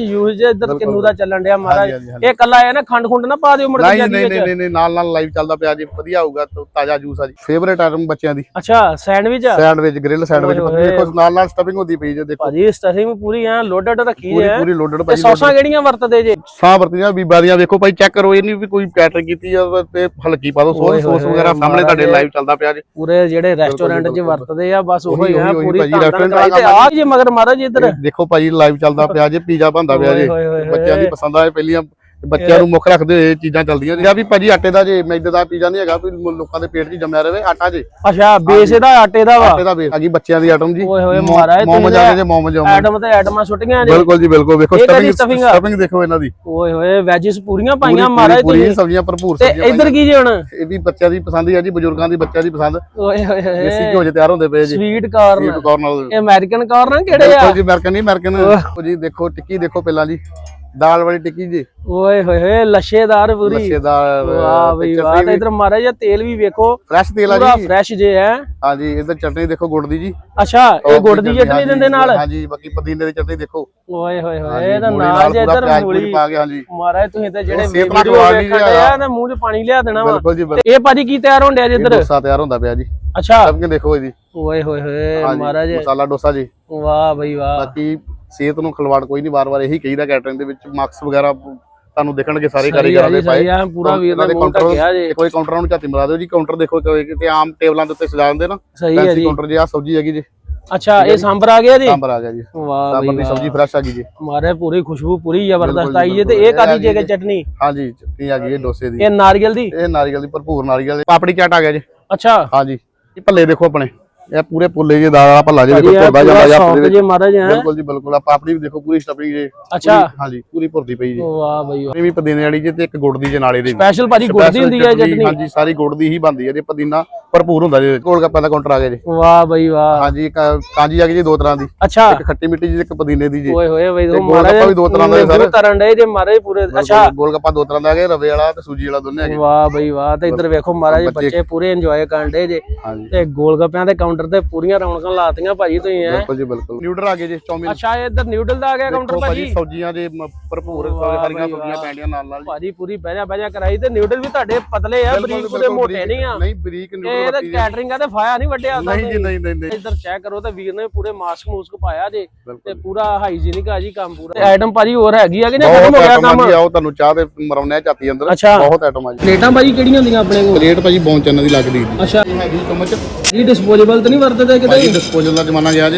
Use ਇੱਧਰ ਕਿੰਨੂ ਦਾ ਚੱਲਣ ਡਿਆ ਮਹਾਰਾਜ। ਇਹ ਕੱਲਾ ਆਇਆ ਨਾ ਖੰਡ ਖੁੰਡ ਨਾ ਪਾ ਦਿਓ ਮੁੜ ਕੇ ਜਾਂਦੀ ਵਿੱਚ ਨਹੀਂ ਨਹੀਂ, ਨਹੀਂ ਨਾਲ ਨਾਲ ਲਾਈਵ ਚੱਲਦਾ ਪਿਆ ਜੀ ਵਧੀਆ ਹੋਊਗਾ ਤੇ ਤਾਜ਼ਾ ਜੂਸ ਆ ਜੀ। ਫੇਵਰੇਟ ਆਈਟਮ ਬੱਚਿਆਂ ਦੀ। ਅੱਛਾ ਸੈਂਡਵਿਚ ਸੈਂਡਵਿਚ ਗ੍ਰਿਲ ਸੈਂਡਵਿਚ ਓਏ ਹੋਏ। ਦੇਖੋ ਨਾਲ ਨਾਲ ਸਟਫਿੰਗ ਹੁੰਦੀ ਪਈ ਜੇ ਦੇਖੋ। ਭਾਜੀ ਸਟਫਿੰਗ ਪੂਰੀ ਐ ਲੋਡਡ ਰੱਖੀ ਪੂਰੀ ਜੇ ਪੂਰੀ ਲੋਡਡ ਤੇ ਭਾਜੀ ਸੌਸਾਂ ਕਿਹੜੀਆਂ ਵਰਤਦੇ ਜੇ? ਸਾਹ ਵਰਤੀਆਂ ਬੀਬਾਂ ਦੀਆਂ ਵੇਖੋ ਭਾਈ ਚੈੱਕ ਕਰੋ ਇਹ ਨਹੀਂ ਵੀ ਕੋਈ ਕੈਟਰਿੰਗ ਕੀਤੀ ਆ ਤੇ ਹਲਕੀ ਪਾ ਦੋ ਓਏ ਸੌਸ ਹੋਏ ਸੌਸ ਵਗੈਰਾ ਸਾਹਮਣੇ ਤੁਹਾਡੇ ਮਹਾਰਾਜ। ਲਾਈਵ ਚੱਲਦਾ ਪਿਆ ਜੀ। ਪੂਰੇ ਜਿਹੜੇ ਰੈਸਟੋਰੈਂਟ 'ਚ ਬਿਲਕੁਲ। ਵਰਤਦੇ ਆ ਬਸ ਉਹੀ ਉਹੀ- ਆ ਉਹੀ ਪੂਰੀ ਭਾਜੀ, ਧੰਨ restaurant ਧੰਨ ਤੇ ਵਾਲਾ ਆ ਜੀ ਮਗਰ ਮਹਾਰਾਜ ਇੱਧਰ। ਦੇਖੋ ਭਾਜੀ ਲਾਈਵ ਚੱਲਦਾ ਪਿਆ ਜੇ ਪੀਜ਼ਾ ਬਣਦਾ ਪਿਆ ਜੇ। ਹੋਏ ਹੋਏ ਬੱਚਿਆਂ ਦੀ ਪਸੰਦ ਆਏ ਪਹਿਲੀਆਂ ਬੱਚਿਆਂ ਨੂੰ ਮੁੱਖ ਰੱਖਦੇ ਇਹ ਚੀਜ਼ਾਂ ਚੱਲਦੀਆਂ ਜਾਂ ਵੀ ਭਾਜੀ ਆਟੇ ਦਾ ਜੇ ਮੈਦੇ ਦਾ ਪੀਜ਼ਾ ਨਹੀਂ ਹੈਗਾ ਵੀ ਲੋਕਾਂ ਦੇ ਪੇਟ 'ਚ ਜੰਮਿਆ ਰਹੇ ਆਟਾ ਜੇ। ਅੱਛਾ ਬੇਸ ਇਹਦਾ ਆਟੇ ਦਾ ਵਾ? ਆਟੇ ਦਾ ਬੇਸ। ਹੈਗੀ ਬੱਚਿਆਂ ਦੀ ਆਟਮ ਜੀ। ਓਏ ਹੋਏ ਮਹਾਰਾਜ ਤੁਸੀਂ ਮੋਮੋ ਜਾਂਦੇ ਜੇ ਮੋਮੋ ਜਾਂਦੇ ਐਟਮ ਤੇ ਐਟਮਾਂ ਸੁੱਟੀਆਂ ਜੇ। ਬਿਲਕੁਲ ਜੀ ਬਿਲਕੁਲ। ਵੇਖੋ ਸਟਫਿੰਗ ਆ? ਸਟਫਿੰਗ ਦੇਖੋ ਇਹਨਾਂ ਦੀ। ਓਏ ਹੋਏ ਵੈਜਿਸ ਪੂਰੀਆਂ ਪੂਰੀ- ਪਾਈਆਂ ਮਹਾਰਾਜ ਪੂਰੀ ਤੁਸੀਂ। ਸਬਜ਼ੀਆਂ ਭਰਪੂਰ ਤੇ ਸਬਜ਼ੀਆਂ ਇੱਧਰ ਕੀ ਜੇ ਹੁਣ? ਇਹ ਵੀ ਬੱਚਿਆਂ ਦੀ ਪਸੰਦ ਹੀ ਆ ਜੀ ਬਜ਼ੁਰਗਾਂ ਦੀ ਬੱਚਿਆਂ ਦੀ ਪਸੰਦ। ਓਏ ਹੋਏ ਦੇਸੀ ਹੋਏ ਘਿਓ ਜੇ ਤਿਆਰ ਹੁੰਦੇ ਪਏ ਜੀ। ਸਵੀਟ ਕਾਰਨ ਇਹ ਅਮਰੀਕਨ ਕਾਰਨ ਕਿਹੜੇ ਆ? ਬਿਲਕੁਲ ਜੀ ਅਮਰੀਕਨ ਨਹੀਂ ਅਮਰੀਕਨ ਜੀ ਦੇਖੋ ਟਿੱਕੀ ਦੇਖੋ ਪਹਿਲਾਂ ਜੀ। ਦਾਲ ਵਾਲੀ ਟਿੱਕੀ ਜੀ? ਓਏ ਹੋਏ ਹੋਏ ਲੱਛੇਦਾਰ ਪੂਰੀ। ਲੱਛੇਦਾਰ ਵਾਹ ਬਈ ਵਾਹ ਤੇ ਇਧਰ ਮਹਾਰਾਜ ਇਹ ਤੇਲ ਵੀ ਵੇਖੋ। ਫਰੈਸ਼ ਤੇਲ ਆ ਪੂਰਾ ਜੀ। ਫਰੈਸ਼ ਜੇ ਹੈ। ਹਾਂਜੀ ਇਧਰ ਚਟਨੀ ਦੇਖੋ ਗੁੜ ਦੀ ਜੀ। ਅੱਛਾ ਇਹ ਗੁੜ ਦੀ ਚਟਨੀ ਦਿੰਦੇ ਨਾਲ? ਹਾਂਜੀ ਬਾਕੀ ਪੁਦੀਨੇ ਦੀ ਚਟਨੀ ਦੇਖੋ। ਓਏ ਹੋਏ ਹੋਏ ਇਹਦਾ ਨਾਲ ਜੇ ਪੂਰਾ ਇਧਰ ਪੂਰੀ ਮੂਲੀ ਪਾ ਕੇ ਹਾਂਜੀ। ਮਹਾਰਾਜ ਤੁਸੀਂ ਤੇ ਜਿਹੜੇ ਵੀਡੀਓ ਜੀ ਡਏ ਆ ਤੇ ਮੂੰਹ 'ਚ ਪਾਣੀ ਲਿਆ ਦੇਣਾ ਵਾ। ਜੀ ਇਹ ਭਾਜੀ ਕੀ ਤਿਆਰ ਹੋਣ ਡਿਆ ਜੀ ਇੱਧਰ? ਡੋਸਾ ਤਿਆਰ ਹੁੰਦਾ ਪਿਆ ਜੀ। ਅੱਛਾ। ਸਭ ਕੇ ਦੇਖੋ ਜੀ। ਓਏ ਹੋਏ ਹੋਏ ਮਹਾਰਾਜ। ਮਸਾਲਾ ਡੋਸਾ ਜੀ। ਵਾਹ ਬਈ ਵਾਹ। ਬਾਕੀ ਸਿਹਤ ਨੂੰ ਖਿਲਵਾੜ ਕੋਈ ਨਹੀਂ ਵਾਰ-ਵਾਰ ਇਹੀ ਕਹੀਦਾ ਕੈਟਰਿੰਗ ਦੇ ਵਿੱਚ ਮਾਰਕਸ ਵਗੈਰਾ ਤੁਹਾਨੂੰ ਦਿਖਣਗੇ ਸਾਰੇ ਕਾਰੀਗਰਾਂ ਦੇ ਜੀ, ਪਾਏ ਪੂਰਾ ਵੀਰ ਦਾ ਮੂੰਹ ਢੱਕਿਆ ਜੀ। ਕੋਈ ਕਾਊਂਟਰਾਂ ਨੂੰ ਝਾਤੀ ਮਰਾ ਦਿਓ ਜੀ ਕਾਊਂਟਰ ਦੇਖੋ ਕਿਤੇ ਆਮ ਟੇਬਲਾਂ ਦੇ ਉੱਤੇ ਸਜਾ ਦਿੰਦੇ ਨਾ ਸਹੀ ਹੈ ਜੀ। ਕਾਊਂਟਰ ਜੀ ਆ ਸਬਜ਼ੀ ਹੈਗੀ ਜੀ। ਅੱਛਾ ਇਹ ਸਾਂਬਰ ਆ ਗਿਆ ਜੀ? ਸਾਂਬਰ ਆ ਗਿਆ ਜੀ। ਵਾਹ ਸਾਂਬਰ ਦੀ ਸਬਜ਼ੀ ਫਰੈਸ਼ ਆ ਗਈ ਜੀ। ਮਾਰੇ ਪੂਰੀ ਖੁਸ਼ਬੂ ਪੂਰੀ ਜ਼ਬਰਦਸਤ ਆਈ ਜੀ, ਹੈ ਤੇ ਇਹ। ਕਾਦੀ ਜੀ। ਚਟਨੀ? ਹਾਂਜੀ ਚਟਨੀ ਆ ਗਈ ਇਹ ਡੋਸੇ ਦੀ। ਇਹ ਨਾਰੀਅਲ ਦੀ? ਇਹ ਨਾਰੀਅਲ ਦੀ ਭਰਪੂਰ ਨਾਰੀਅਲ ਦੀ। ਪਾਪੜੀ ਚਾਟ ਆ ਗਿਆ ਜੀ। ਅੱਛਾ। ਹਾਂਜੀ। ਇਹ ਭੱਲੇ ਦੇਖੋ ਆਪਣੇ। ਇਹ ਪੂਰੇ ਪੁੱਲੇ ਜੇ ਦਾਲ ਵਾਲਾ ਭੱਲਾ ਜੇ ਦੇਖੋ ਭੁਰਦਾ ਜਾਂਦਾ ਪੂਰਾ ਜਾਂ ਆਪਣੇ ਜੇ ਮਹਾਰਾਜ ਹੈ। ਬਿਲਕੁਲ ਜੀ ਬਿਲਕੁਲ। ਆ ਪਾਪੜੀ ਵੀ ਦੇਖੋ ਪੂਰੀ ਸਟਫਿੰਗ ਜੇ। ਅੱਛਾ। ਪੂਰੀ- ਹਾਂਜੀ ਪੂਰੀ ਭੁਰਦੀ ਪਈ ਜੀ। ਵਾਹ ਬਈ ਵਾਹ। ਇਹ ਵੀ ਪੁਦੀਨੇ ਵਾਲੀ ਜੀ ਤੇ ਇੱਕ ਗੁੜ ਦੀ ਜੇ ਨਾਲੇ ਦੇ। ਸਪੈਸ਼ਲ ਭਾਜੀ ਗੁੜ ਦੀ ਹੁੰਦੀ ਹੈ ਚਟਨੀ ਹਾਂਜੀ ਸਾਰੀ ਗੁੜ ਦੀ ਹੀ ਬਣਦੀ ਹੈ ਜੀ ਪੁਦੀਨਾ ਭਰਪੂਰ ਹੁੰਦਾ ਜੀ। ਗੋਲ ਗੱਪਾਂ ਦਾ ਕਾਊਂਟਰ ਆ ਗਿਆ ਜੀ। ਵਾਹ ਬਈ ਵਾਹ। ਹਾਂਜੀ ਇੱਕ ਕਾਂਜੀ ਆ ਗਈ ਜੀ ਦੋ ਤਰ੍ਹਾਂ ਦੀ। ਅੱਛਾ। ਇੱਕ ਖੱਟੀ ਮਿੱਠੀ ਜੀ ਇੱਕ ਪੁਦੀਨੇ ਦੀ ਜੀ। ਓਏ ਹੋਏ ਬਈ ਗੋਲ ਗੱਪਾ ਵੀ ਦੋ ਤਰ੍ਹਾਂ ਦਾ ਸਰ। ਤਰਨ ਡੇ ਜੇ ਮਾਰੇ ਪੂਰੇ। ਅੱਛਾ। ਗੋਲ ਗੱਪਾ ਦੋ ਤਰ੍ਹਾਂ ਦਾ ਹੈਗੇ ਰਵੇ ਵਾਲਾ ਤੇ ਸੂਜੀ ਵਾਲਾ ਦੋਨੇ ਹੈਗੇ ਵਾਹ ਬਈ ਵਾਹ ਤੇ ਇੱਧਰ ਵੇਖੋ ਮਹਾਰਾਜ ਬੱਚੇ- ਪੂਰੇ ਇੰਜੋਏ ਕਰਨ ਡੇ ਜੇ। ਤੇ ਗੋਲ ਗੱਪਿਆਂ ਦੇ ਕਾਊਂਟਰ ਤੇ ਪੂਰੀਆਂ ਰੌਣਕਾਂ ਲਾਤੀਆਂ ਭਾਜੀ ਤੁਸੀਂ ਐ ਬਿਲਕੁਲ ਜੀ ਬਿਲਕੁਲ। ਨਿਊਡਲ ਆ ਗਏ ਜੀ ਚੌਮਿਨ। ਅੱਛਾ ਇਹ ਇੱਧਰ ਨਿਊਡਲ ਦਾ ਆ ਗਿਆ ਕਾਊਂਟਰ ਦੇਖੋ ਭਾਜੀ? ਭਾਜੀ ਸਬਜ਼ੀਆਂ ਦੇ ਮ- ਭਰਪੂਰ ਹਰੀਆਂ ਸਬਜ਼ੀਆਂ। ਪੈਂਦੀਆਂ ਨਾਲ ਨਾਲ ਭਾਜੀ ਪੂਰੀ ਬਹਿਜਾ ਬਹਿਜਾ ਕਰਾਈ ਤੇ ਨਿਊਡਲ ਵੀ ਤੁਹਾਡੇ ਪਤਲੇ ਆ ਬਰੀਕ ਬਿਲਕੁਲ ਮੋਟੇ ਨਹੀਂ ਆ। ਨਹੀਂ ਬਰੀਕ ਇਹ ਨਿਊਡਲ ਤਾਂ ਕੈਟਰਿੰਗ ਆ ਤੇ ਫਾਇਆ ਨਹੀਂ ਵੱਡਿਆ ਨਹੀਂ ਜੀ ਨਹੀਂ ਨਹੀਂ ਨਹੀਂ। ਇੱਧਰ ਚੈੱਕ ਕਰੋ ਤੇ ਵੀਰ ਨੇ ਪੂਰੇ ਮਾਸਕ ਮੂਸਕ ਪਾਇਆ ਜੇ। ਤੇ ਬਿਲਕੁਲ। ਪੂਰਾ ਹਾਈਜੀਨਿਕ ਆ ਜੀ ਕੰਮ ਪੂਰਾ। ਤੇ ਆਈਟਮ ਭਾਜੀ ਹੋਰ ਹੈਗੀ ਆ ਕਿ ਨਾ ਬਹੁਤ ਖਤਮ ਹੋ ਗਿਆ ਆਈਟਮਾਂ ਕੰਮ ਜੀ ਆਓ ਤੁਹਾਨੂੰ ਚਾਹ ਤੇ ਮਰਾਉਣੇ ਚਾਤੀ ਅੰਦਰ। ਅੱਛਾ। ਬਹੁਤ ਆਈਟਮ ਆ ਜੀ। ਪਲੇਟਾਂ ਭਾਜੀ ਕਿਹੜੀਆਂ ਹੁੰਦੀਆਂ ਆਪਣੇ ਕੋਲ? ਪਲੇਟ ਭਾਜੀ ਬੌਨ ਚੰਨ ਦੀ ਲੱਗਦੀ ਅੱਛਾ। ਹੈਗੀ ਚਮਚ। ਇਹ ਡਿਸਪੋਜ਼ੇਬਲ ਤਾਂ ਨਹੀਂ ਵਰਤਦੇ ਭਾਜੀ ਕਿਤੇ ਡਿਸਪੋਜ਼ਲ ਦਾ ਜ਼ਮਾਨਾ ਗਿਆ ਜੀ।